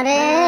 हमारे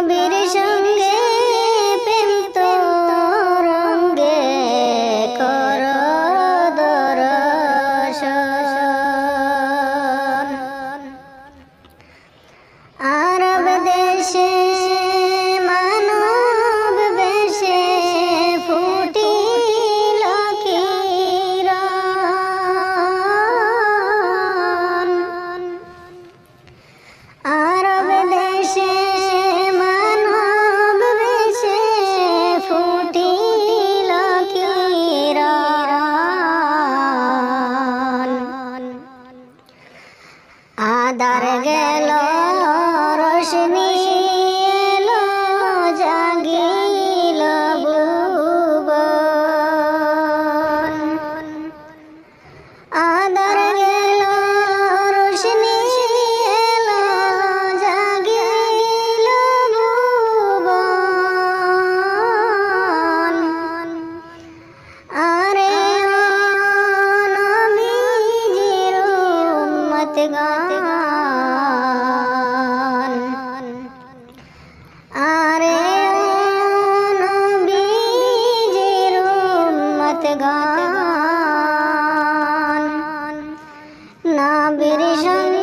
নবীর সঙ্গে আদর বীর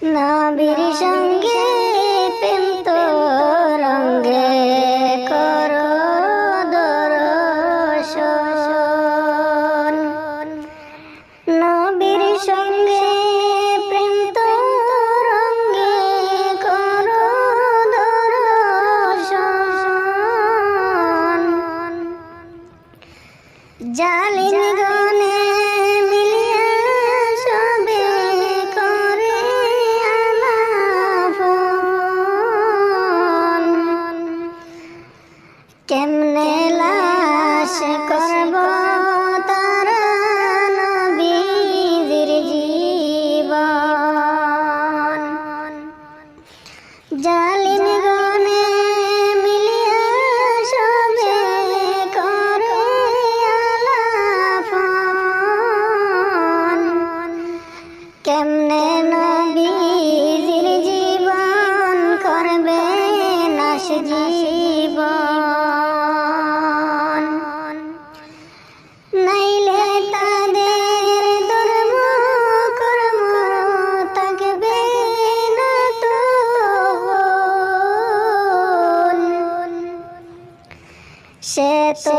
নবীর সঙ্গে প্রেম রঙ্গে করো দর্শন। সঙ্গে প্রেম রঙ্গে করো দর্শন। জালিম জীবন। নাইলে তাদের ধর্ম কর্ম থাকবে না তো। সে তো